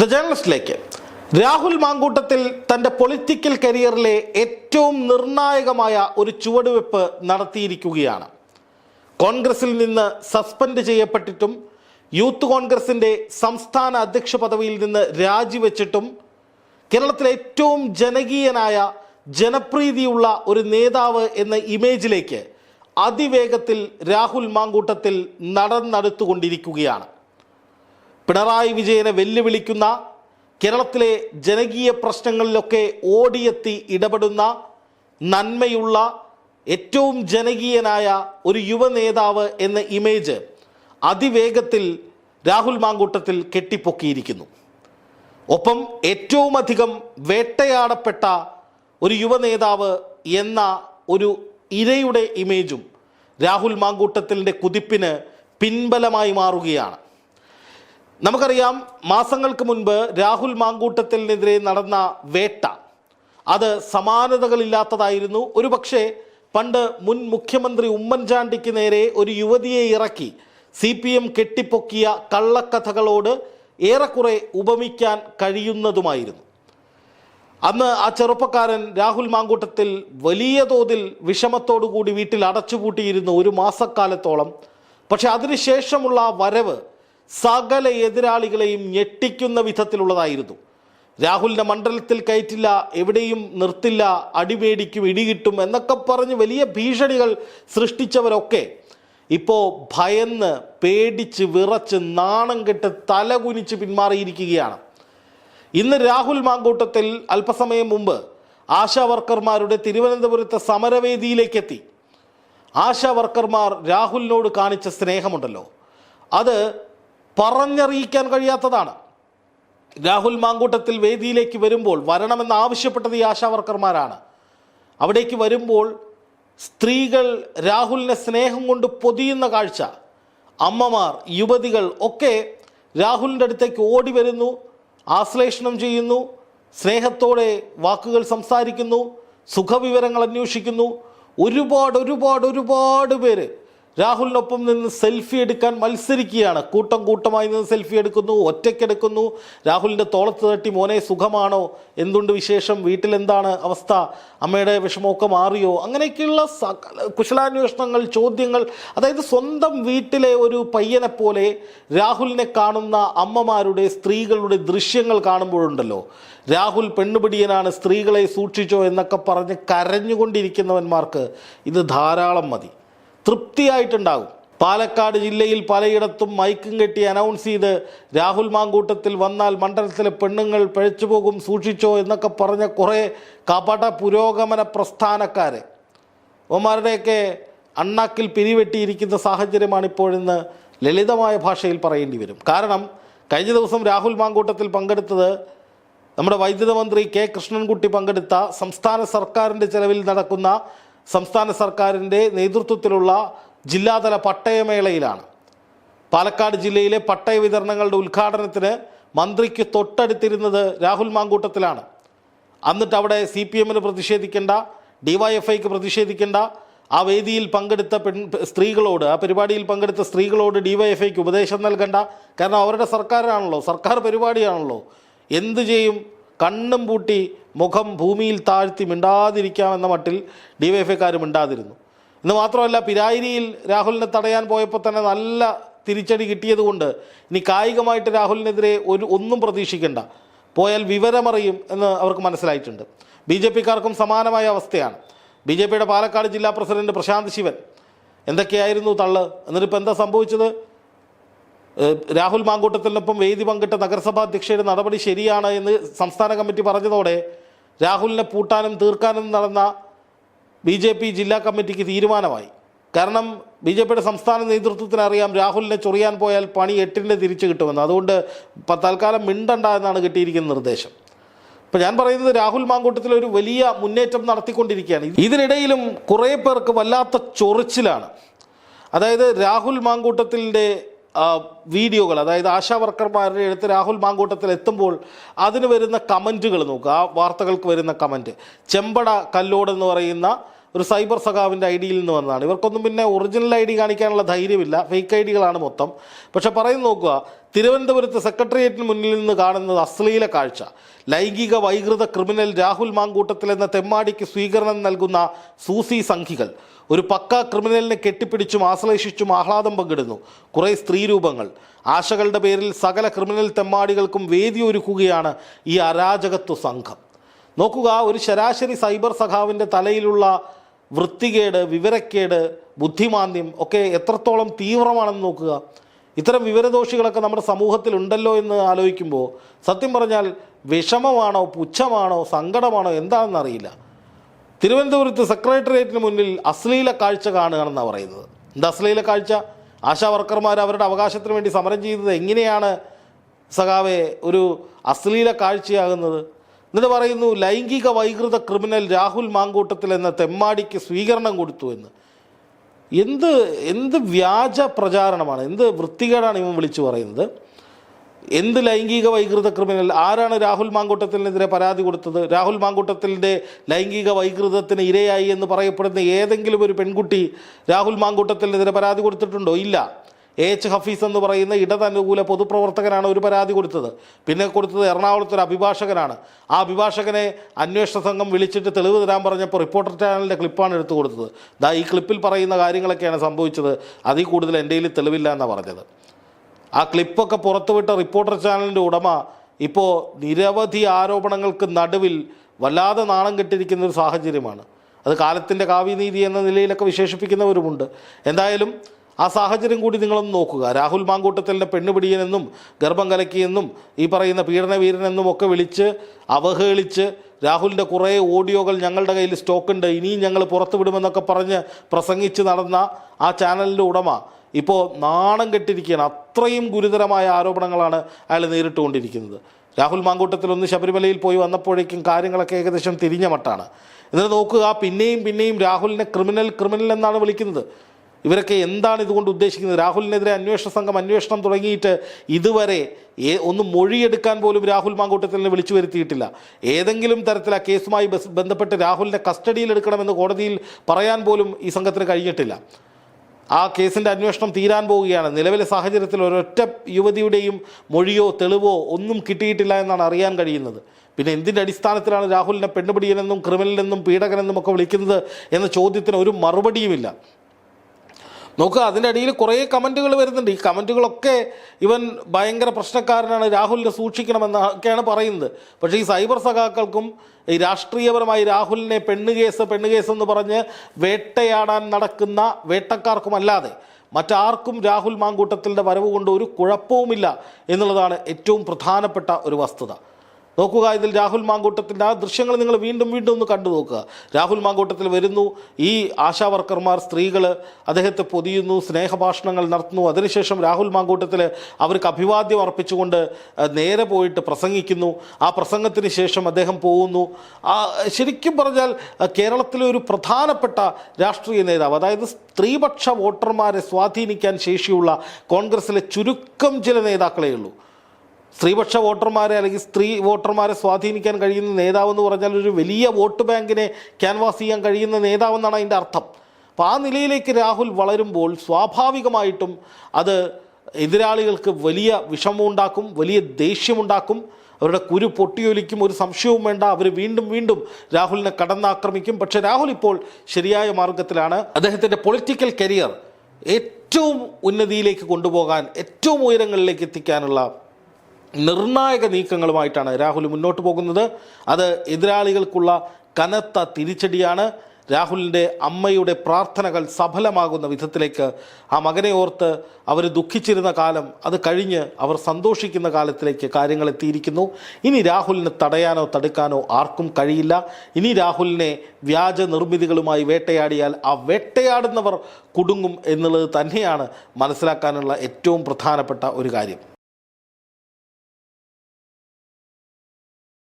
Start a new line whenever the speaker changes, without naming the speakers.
The ജേണലിസ്റ്റിലേക്ക് Rahul Mamkootathil തന്റെ political കരിയറിലെ ഏറ്റവും നിർണായകമായ ഒരു ചുവടുവെപ്പ് നടത്തിയിരിക്കുകയാണ്. കോൺഗ്രസിൽ നിന്ന് സസ്പെൻഡ് ചെയ്യപ്പെട്ടിട്ടും യൂത്ത് കോൺഗ്രസിന്റെ സംസ്ഥാന അധ്യക്ഷ പദവിയിൽ നിന്ന് രാജിവെച്ചിട്ടും കേരളത്തിലെ ഏറ്റവും ജനകീയനായ ജനപ്രീതിയുള്ള ഒരു നേതാവ് എന്ന ഇമേജിലേക്ക് അതിവേഗത്തിൽ രാഹുൽ മാങ്കൂട്ടത്തിൽ നടന്നെടുത്തുകൊണ്ടിരിക്കുകയാണ്. പിണറായി വിജയനെ വെല്ലുവിളിക്കുന്ന കേരളത്തിലെ ജനകീയ പ്രശ്നങ്ങളിലൊക്കെ ഓടിയെത്തി ഇടപെടുന്ന നന്മയുള്ള ഏറ്റവും ജനകീയനായ ഒരു യുവ നേതാവ് എന്ന ഇമേജ് അതിവേഗത്തിൽ രാഹുൽ മാങ്കൂട്ടത്തിൽ കെട്ടിപ്പൊക്കിയിരിക്കുന്നു. ഒപ്പം ഏറ്റവും അധികം വേട്ടയാടപ്പെട്ട ഒരു യുവ നേതാവ് എന്ന ഒരു ഇരയുടെ ഇമേജും രാഹുൽ മാങ്കൂട്ടത്തിന്റെ കുതിപ്പിന് പിൻബലമായി മാറുകയാണ്. നമുക്കറിയാം മാസങ്ങൾക്ക് മുൻപ് രാഹുൽ മാങ്കൂട്ടത്തിനെതിരെ നടന്ന വേട്ട. അത് സമാനതകളില്ലാത്തതായിരുന്നു. ഒരു പക്ഷേ പണ്ട് മുൻ മുഖ്യമന്ത്രി ഉമ്മൻചാണ്ടിക്ക് നേരെ ഒരു യുവതിയെ ഇറക്കി. സി പി എം കെട്ടിപ്പൊക്കിയ കള്ളക്കഥകളോട് ഏറെക്കുറെ ഉപമിക്കാൻ കഴിയുന്നതുമായിരുന്നു. അന്ന് ആ ചെറുപ്പക്കാരൻ രാഹുൽ മാങ്കൂട്ടത്തിൽ വലിയ തോതിൽ വിഷമത്തോടു കൂടി വീട്ടിൽ അടച്ചുപൂട്ടിയിരുന്നു ഒരു മാസക്കാലത്തോളം. പക്ഷെ അതിനുശേഷമുള്ള വരവ് സകല എതിരാളികളെയും ഞെട്ടിക്കുന്ന വിധത്തിലുള്ളതായിരുന്നു. രാഹുലിന്റെ മണ്ഡലത്തിൽ കയറ്റില്ല എവിടെയും നിർത്തില്ല അടിമേടിക്കും ഇടികിട്ടും എന്നൊക്കെ പറഞ്ഞ് വലിയ ഭീഷണികൾ സൃഷ്ടിച്ചവരൊക്കെ ഇപ്പോൾ ഭയന്ന് പേടിച്ച് വിറച്ച് നാണം കെട്ട് തലകുനിച്ച് പിന്മാറിയിരിക്കുകയാണ്. ഇന്ന് രാഹുൽ മാങ്കൂട്ടത്തിൽ അല്പസമയം മുമ്പ് ആശാ വർക്കർമാരുടെ തിരുവനന്തപുരത്തെ സമരവേദിയിലേക്കെത്തി. ആശാ വർക്കർമാർ രാഹുലിനോട് കാണിച്ച സ്നേഹമുണ്ടല്ലോ. അത് പറഞ്ഞറിയിക്കാൻ കഴിയാത്തതാണ്. രാഹുൽ മാങ്കൂട്ടത്തിൽ വേദിയിലേക്ക് വരുമ്പോൾ വരണമെന്ന് ആവശ്യപ്പെട്ടത് ഈ ആശാ വർക്കർമാരാണ്. അവിടേക്ക് വരുമ്പോൾ സ്ത്രീകൾ രാഹുലിനെ സ്നേഹം കൊണ്ട് പൊതിയുന്ന കാഴ്ച അമ്മമാർ യുവതികൾ ഒക്കെ രാഹുലിന്റെ അടുത്തേക്ക് ഓടി വരുന്നു ആശ്ലേഷണം ചെയ്യുന്നു സ്നേഹത്തോടെ വാക്കുകൾ സംസാരിക്കുന്നു സുഖവിവരങ്ങൾ അന്വേഷിക്കുന്നു. ഒരുപാട് ഒരുപാട് ഒരുപാട് പേര് രാഹുലിനൊപ്പം നിന്ന് സെൽഫി എടുക്കാൻ മത്സരിക്കുകയാണ്. കൂട്ടം കൂട്ടമായി നിന്ന് സെൽഫി എടുക്കുന്നു ഒറ്റയ്ക്കെടുക്കുന്നു രാഹുലിന്റെ തോളത്ത് തട്ടി മോനെ സുഖമാണോ? എന്തുണ്ട് വിശേഷം? വീട്ടിലെന്താണ് അവസ്ഥ? അമ്മയുടെ വിഷമമൊക്കെ മാറിയോ? അങ്ങനെയൊക്കെയുള്ള കുശലാന്വേഷണങ്ങൾ ചോദ്യങ്ങൾ. അതായത് സ്വന്തം വീട്ടിലെ ഒരു പയ്യനെ പോലെ രാഹുലിനെ കാണുന്ന അമ്മമാരുടെ സ്ത്രീകളുടെ ദൃശ്യങ്ങൾ കാണുമ്പോഴുണ്ടല്ലോ. രാഹുൽ പെണ്ണുപിടിയനാണ് സ്ത്രീകളെ സൂക്ഷിച്ചോ എന്നൊക്കെ പറഞ്ഞ് കരഞ്ഞുകൊണ്ടിരിക്കുന്നവന്മാർക്ക് ഇത് ധാരാളം മതി. തൃപ്തിയായിട്ടുണ്ടാകും. പാലക്കാട് ജില്ലയിൽ പലയിടത്തും മൈക്കും കെട്ടി അനൗൺസ് ചെയ്ത് രാഹുൽ മാങ്കൂട്ടത്തിൽ വന്നാൽ മണ്ഡലത്തിലെ പെണ്ണുങ്ങൾ പഴച്ചു പോകും സൂക്ഷിച്ചോ എന്നൊക്കെ പറഞ്ഞ കുറേ കപട പുരോഗമന പ്രസ്ഥാനക്കാരെ. ഒമാരുടെയൊക്കെ അണ്ണാക്കിൽ പിരിവെട്ടിയിരിക്കുന്ന സാഹചര്യമാണ് ഇപ്പോഴിന്ന് ലളിതമായ ഭാഷയിൽ പറയേണ്ടി വരും. കാരണം കഴിഞ്ഞ ദിവസം രാഹുൽ മാങ്കൂട്ടത്തിൽ പങ്കെടുത്തത് നമ്മുടെ വൈദ്യുത മന്ത്രി കെ കൃഷ്ണൻകുട്ടി പങ്കെടുത്ത സംസ്ഥാന സർക്കാരിന്റെ ചെലവിൽ നടക്കുന്ന സംസ്ഥാന സർക്കാരിന്റെ നേതൃത്വത്തിലുള്ള ജില്ലാതല പട്ടയമേളയിലാണ്. പാലക്കാട് ജില്ലയിലെ പട്ടയ വിതരണങ്ങളുടെ ഉദ്ഘാടനത്തിന് മന്ത്രിക്ക് തൊട്ടടുത്തിരുന്നത് രാഹുൽ മാങ്കൂട്ടത്തിലാണ്. എന്നിട്ട് അവിടെ സി പി എമ്മിന് പ്രതിഷേധിക്കേണ്ട ഡിവൈഎഫ്ഐക്ക് പ്രതിഷേധിക്കേണ്ട ആ വേദിയിൽ പങ്കെടുത്ത പെൺ സ്ത്രീകളോട് ആ പരിപാടിയിൽ പങ്കെടുത്ത സ്ത്രീകളോട് ഡിവൈഎഫ്ഐക്ക് ഉപദേശം നൽകണ്ട. കാരണം അവരുടെ സർക്കാരാണല്ലോ സർക്കാർ പരിപാടിയാണല്ലോ. എന്തു ചെയ്യും? കണ്ണും പൂട്ടി മുഖം ഭൂമിയിൽ താഴ്ത്തി മിണ്ടാതിരിക്കാമെന്ന മട്ടിൽ ഡിവൈഎഫ്ഐക്കാർ മിണ്ടാതിരുന്നു. എന്ന് മാത്രമല്ല പിരായിരിയിൽ രാഹുലിനെ തടയാൻ പോയപ്പോൾ തന്നെ നല്ല തിരിച്ചടി കിട്ടിയതുകൊണ്ട് ഇനി കായികമായിട്ട് രാഹുലിനെതിരെ ഒരു ഒന്നും പ്രതീക്ഷിക്കേണ്ട. പോയാൽ വിവരമറിയും എന്ന് അവർക്ക് മനസ്സിലായിട്ടുണ്ട്. ബി ജെ പിക്കാർക്കും സമാനമായ അവസ്ഥയാണ്. ബി ജെ പിയുടെ പാലക്കാട് ജില്ലാ പ്രസിഡന്റ് പ്രശാന്ത് ശിവൻ. എന്തൊക്കെയായിരുന്നു തള്ള്? എന്നിട്ടിപ്പോൾ എന്താ സംഭവിച്ചത്? രാഹുൽ മാങ്കൂട്ടത്തിനൊപ്പം വേദി പങ്കിട്ട നഗരസഭാ അധ്യക്ഷയുടെ നടപടി ശരിയാണ് എന്ന് സംസ്ഥാന കമ്മിറ്റി പറഞ്ഞതോടെ രാഹുലിനെ പൂട്ടാനും തീർക്കാനും നടന്ന ബി ജെ പി ജില്ലാ കമ്മിറ്റിക്ക് തീരുമാനമായി. കാരണം ബി ജെ പിയുടെ സംസ്ഥാന നേതൃത്വത്തിന് അറിയാം രാഹുലിനെ ചൊറിയാൻ പോയാൽ പണി എട്ടിന്റെ തിരിച്ചു കിട്ടുമെന്ന്. അതുകൊണ്ട് തൽക്കാലം മിണ്ടണ്ട എന്നാണ് കിട്ടിയിരിക്കുന്ന നിർദ്ദേശം. ഇപ്പം ഞാൻ പറയുന്നത് രാഹുൽ മാങ്കൂട്ടത്തിൽ ഒരു വലിയ മുന്നേറ്റം നടത്തിക്കൊണ്ടിരിക്കുകയാണ്. ഇതിനിടയിലും കുറേ പേർക്ക് വല്ലാത്ത ചൊറിച്ചിലാണ്. അതായത് രാഹുൽ മാങ്കൂട്ടത്തിന്റെ വീഡിയോകൾ അതായത് ആശാ വർക്കർമാരുടെ അടുത്ത് രാഹുൽ മാങ്കൂട്ടത്തിൽ എത്തുമ്പോൾ അതിന് വരുന്ന കമന്റുകൾ നോക്കുക. ആ വാർത്തകൾക്ക് വരുന്ന കമന്റ് ചെമ്പട കല്ലോട് എന്ന് പറയുന്ന ഒരു സൈബർ സഖാവിന്റെ ഐ ഡിയിൽ നിന്ന് വന്നതാണ്. ഇവർക്കൊന്നും പിന്നെ ഒറിജിനൽ ഐ ഡി കാണിക്കാനുള്ള ധൈര്യമില്ല. ഫേക്ക് ഐ ഡികളാണ് മൊത്തം. പക്ഷെ പറയുന്നു നോക്കുക തിരുവനന്തപുരത്ത് സെക്രട്ടേറിയറ്റിന് മുന്നിൽ നിന്ന് കാണുന്നത് അശ്ലീല കാഴ്ച. ലൈംഗിക വൈകൃത ക്രിമിനൽ രാഹുൽ മാങ്കൂട്ടത്തിൽ എന്ന തെമ്മാടിക്ക് സ്വീകരണം നൽകുന്ന സൂസി സംഘികൾ. ഒരു പക്ക ക്രിമിനലിനെ കെട്ടിപ്പിടിച്ചും ആശ്ലേഷിച്ചും ആഹ്ലാദം പങ്കിടുന്നു. കുറേ സ്ത്രീരൂപങ്ങൾ ആശകളുടെ പേരിൽ സകല ക്രിമിനൽ തെമ്മാടികൾക്കും വേദി ഒരുക്കുകയാണ് ഈ അരാജകത്വ സംഘം. നോക്കുക ഒരു ശരാശരി സൈബർ സഖാവിന്റെ തലയിലുള്ള വൃത്തികേട് വിവരക്കേട് ബുദ്ധിമാന്ദ്യം ഒക്കെ എത്രത്തോളം തീവ്രമാണെന്ന് നോക്കുക. ഇത്തരം വിവരദോഷികളൊക്കെ നമ്മുടെ സമൂഹത്തിൽ ഉണ്ടല്ലോ എന്ന് ആലോചിക്കുമ്പോൾ സത്യം പറഞ്ഞാൽ വിഷമമാണോ പുച്ഛമാണോ സങ്കടമാണോ എന്താണെന്ന് അറിയില്ല. തിരുവനന്തപുരത്ത് സെക്രട്ടേറിയറ്റിന് മുന്നിൽ അശ്ലീല കാഴ്ച കാണുകയാണെന്നാണ് പറയുന്നത്. എന്താ അശ്ലീല കാഴ്ച? ആശാ വർക്കർമാർ അവരുടെ അവകാശത്തിന് വേണ്ടി സമരം ചെയ്തത് എങ്ങനെയാണ്? സഖാവെ ഒരു അശ്ലീല കാഴ്ചയാകുന്നത്. എന്നിട്ട് പറയുന്നു ലൈംഗിക വൈകൃത ക്രിമിനൽ രാഹുൽ മാങ്കൂട്ടത്തിൽ എന്ന തെമ്മാടിക്ക് സ്വീകരണം കൊടുത്തു എന്ന്. എന്ത് എന്ത് വ്യാജ പ്രചാരണമാണ് എന്ത് വൃത്തികേടാണ് ഇവൻ വിളിച്ചു പറയുന്നത്? എന്ത് ലൈംഗിക വൈകൃത ക്രിമിനൽ ആരാണ് രാഹുൽ മാങ്കൂട്ടത്തിനെതിരെ പരാതി കൊടുത്തത്? രാഹുൽ മാങ്കൂട്ടത്തിന്റെ ലൈംഗിക വൈകൃതത്തിന് ഇരയായി എന്ന് പറയപ്പെടുന്ന ഏതെങ്കിലും ഒരു പെൺകുട്ടി രാഹുൽ മാങ്കൂട്ടത്തിനെതിരെ പരാതി കൊടുത്തിട്ടുണ്ടോ? ഇല്ല. എ എച്ച് ഹഫീസ് എന്ന് പറയുന്ന ഇടതനുകൂല പൊതുപ്രവർത്തകനാണ് ഒരു പരാതി കൊടുത്തത്. പിന്നെ കൊടുത്തത് എറണാകുളത്ത് ഒരു അഭിഭാഷകനാണ്. ആ അഭിഭാഷകനെ അന്വേഷണ സംഘം വിളിച്ചിട്ട് തെളിവ് തരാൻ പറഞ്ഞപ്പോൾ റിപ്പോർട്ടർ ചാനലിന്റെ ക്ലിപ്പാണ് എടുത്തു കൊടുത്തത്. ദാ ഈ ക്ലിപ്പിൽ പറയുന്ന കാര്യങ്ങളൊക്കെയാണ് സംഭവിച്ചത്. അതിൽ കൂടുതൽ എന്റെ കയ്യിൽ തെളിവില്ല എന്നാണ് പറഞ്ഞത്. ആ ക്ലിപ്പൊക്കെ പുറത്തുവിട്ട റിപ്പോർട്ടർ ചാനലിന്റെ ഉടമ ഇപ്പോൾ നിരവധി ആരോപണങ്ങൾക്ക് നടുവിൽ വല്ലാതെ നാണം കെട്ടിരിക്കുന്ന ഒരു സാഹചര്യമാണ്. അത് കാലത്തിന്റെ കാവ്യനീതി എന്ന നിലയിലൊക്കെ വിശേഷിപ്പിക്കുന്നവരുമുണ്ട്. എന്തായാലും ആ സാഹചര്യം കൂടി നിങ്ങളൊന്ന് നോക്കുക. രാഹുൽ മാങ്കൂട്ടത്തലിന്റെ പെണ്ണുപിടിയനെന്നും ഗർഭം കലക്കിയെന്നും ഈ പറയുന്ന പീഡനവീരനെന്നും ഒക്കെ വിളിച്ച് അവഹേളിച്ച് രാഹുലിന്റെ കുറേ ഓഡിയോകൾ ഞങ്ങളുടെ കയ്യിൽ സ്റ്റോക്കുണ്ട്. ഇനിയും ഞങ്ങൾ പുറത്തു വിടുമെന്നൊക്കെ പറഞ്ഞ് പ്രസംഗിച്ച് നടന്ന ആ ചാനലിന്റെ ഉടമ ഇപ്പോൾ നാണം കെട്ടിരിക്കുകയാണ്. അത്രയും ഗുരുതരമായ ആരോപണങ്ങളാണ് അയാൾ നേരിട്ടുകൊണ്ടിരിക്കുന്നത്. രാഹുൽ മാങ്കൂട്ടത്തിൽ ഒന്ന് ശബരിമലയിൽ പോയി വന്നപ്പോഴേക്കും കാര്യങ്ങളൊക്കെ ഏകദേശം തിരിഞ്ഞ മട്ടാണ്. എന്നിട്ട് നോക്കുക പിന്നെയും പിന്നെയും രാഹുലിനെ ക്രിമിനൽ ക്രിമിനൽ എന്നാണ് വിളിക്കുന്നത്. ഇവരൊക്കെ എന്താണ് ഇതുകൊണ്ട് ഉദ്ദേശിക്കുന്നത്? രാഹുലിനെതിരെ അന്വേഷണ സംഘം അന്വേഷണം തുടങ്ങിയിട്ട് ഇതുവരെ ഒന്ന് മൊഴിയെടുക്കാൻ പോലും രാഹുൽ മാങ്കൂട്ടത്തിലിനെ വിളിച്ചു വരുത്തിയിട്ടില്ല. ഏതെങ്കിലും തരത്തിൽ ആ കേസുമായി ബന്ധപ്പെട്ട് രാഹുലിനെ കസ്റ്റഡിയിലെടുക്കണമെന്ന് കോടതിയിൽ പറയാൻ പോലും ഈ സംഘത്തിന് കഴിഞ്ഞിട്ടില്ല. ആ കേസിന്റെ അന്വേഷണം തീരാൻ പോവുകയാണ്. നിലവിലെ സാഹചര്യത്തിൽ ഒരൊറ്റ യുവതിയുടെയും മൊഴിയോ തെളിവോ ഒന്നും കിട്ടിയിട്ടില്ല എന്നാണ് അറിയാൻ കഴിയുന്നത്. പിന്നെ എന്തിന്റെ അടിസ്ഥാനത്തിലാണ് രാഹുലിനെ പെണ്ണുപിടിയനെന്നും ക്രിമിനലെന്നും പീഡകനെന്നും ഒക്കെ വിളിക്കുന്നത് എന്ന ചോദ്യത്തിന് ഒരു മറുപടിയുമില്ല. നോക്കുക അതിന്റെ അടിയിൽ കുറേ കമന്റുകൾ വരുന്നുണ്ട്. ഈ കമന്റുകളൊക്കെ ഇവൻ ഭയങ്കര പ്രശ്നക്കാരനാണ്. രാഹുലിനെ സൂക്ഷിക്കണമെന്നൊക്കെയാണ് പറയുന്നത്. പക്ഷേ ഈ സൈബർ സഖാക്കൾക്കും ഈ രാഷ്ട്രീയപരമായി രാഹുലിനെ പെണ്ണ് കേസ് പെണ്ണ് കേസ് എന്ന് പറഞ്ഞ് വേട്ടയാടാൻ നടക്കുന്ന വേട്ടക്കാർക്കുമല്ലാതെ മറ്റാർക്കും രാഹുൽ മാങ്കൂട്ടത്തിന്റെ വരവ് കൊണ്ട് ഒരു കുഴപ്പവുമില്ല എന്നുള്ളതാണ് ഏറ്റവും പ്രധാനപ്പെട്ട ഒരു വസ്തുത. നോക്കുക ഇതിൽ രാഹുൽ മാങ്കൂട്ടത്തിന്റെ ആ ദൃശ്യങ്ങൾ നിങ്ങൾ വീണ്ടും വീണ്ടും ഒന്ന് കണ്ടു നോക്കുക. രാഹുൽ മാങ്കൂട്ടത്തിൽ വരുന്നു ഈ ആശാ വർക്കർമാർ സ്ത്രീകൾ അദ്ദേഹത്തെ പൊതിയുന്നു സ്നേഹഭാഷണങ്ങൾ നടത്തുന്നു. അതിനുശേഷം രാഹുൽ മാങ്കൂട്ടത്തിൽ അവർക്ക് അഭിവാദ്യം അർപ്പിച്ചുകൊണ്ട് നേരെ പോയിട്ട് പ്രസംഗിക്കുന്നു. ആ പ്രസംഗത്തിന് ശേഷം അദ്ദേഹം പോകുന്നു. ശരിക്കും പറഞ്ഞാൽ കേരളത്തിലെ ഒരു പ്രധാനപ്പെട്ട രാഷ്ട്രീയ നേതാവ് അതായത് സ്ത്രീപക്ഷ വോട്ടർമാരെ സ്വാധീനിക്കാൻ ശേഷിയുള്ള കോൺഗ്രസിലെ ചുരുക്കം ചില നേതാക്കളേ ഉള്ളൂ. സ്ത്രീപക്ഷ വോട്ടർമാരെ അല്ലെങ്കിൽ സ്ത്രീ വോട്ടർമാരെ സ്വാധീനിക്കാൻ കഴിയുന്ന നേതാവ് എന്ന് പറഞ്ഞാൽ ഒരു വലിയ വോട്ട് ബാങ്കിനെ ക്യാൻവാസ് ചെയ്യാൻ കഴിയുന്ന നേതാവെന്നാണ് അതിന്റെ അർത്ഥം. അപ്പോൾ ആ നിലയിലേക്ക് രാഹുൽ വളരുമ്പോൾ സ്വാഭാവികമായിട്ടും അത് എതിരാളികൾക്ക് വലിയ വിഷമമുണ്ടാക്കും വലിയ ദേഷ്യമുണ്ടാക്കും. അവരുടെ കുരു പൊട്ടിയൊലിക്കും ഒരു സംശയവും വേണ്ട. അവർ വീണ്ടും വീണ്ടും രാഹുലിനെ കടന്നാക്രമിക്കും. പക്ഷേ രാഹുൽ ഇപ്പോൾ ശരിയായ മാർഗത്തിലാണ് അദ്ദേഹത്തിന്റെ പൊളിറ്റിക്കൽ കരിയർ ഏറ്റവും ഉന്നതിയിലേക്ക് കൊണ്ടുപോകാൻ ഏറ്റവും ഉയരങ്ങളിലേക്ക് എത്തിക്കാനുള്ള നിർണായക നീക്കങ്ങളുമായിട്ടാണ് രാഹുൽ മുന്നോട്ട് പോകുന്നത്. അത് എതിരാളികൾക്കുള്ള കനത്ത തിരിച്ചടിയാണ്. രാഹുലിന്റെ അമ്മയുടെ പ്രാർത്ഥനകൾ സഫലമാകുന്ന വിധത്തിലേക്ക് ആ മകനെ ഓർത്ത് അവർ ദുഃഖിച്ചിരുന്ന കാലം അത് കഴിഞ്ഞ് അവർ സന്തോഷിക്കുന്ന കാലത്തിലേക്ക് കാര്യങ്ങൾ എത്തിയിരിക്കുന്നു. ഇനി രാഹുലിനെ തടയാനോ തടുക്കാനോ ആർക്കും കഴിയില്ല. ഇനി രാഹുലിനെ വ്യാജ നിർമ്മിതികളുമായി വേട്ടയാടിയാൽ ആ വേട്ടയാടുന്നവർ കുടുങ്ങും എന്നുള്ളത് തന്നെയാണ് മനസ്സിലാക്കാനുള്ള ഏറ്റവും പ്രധാനപ്പെട്ട ഒരു കാര്യം.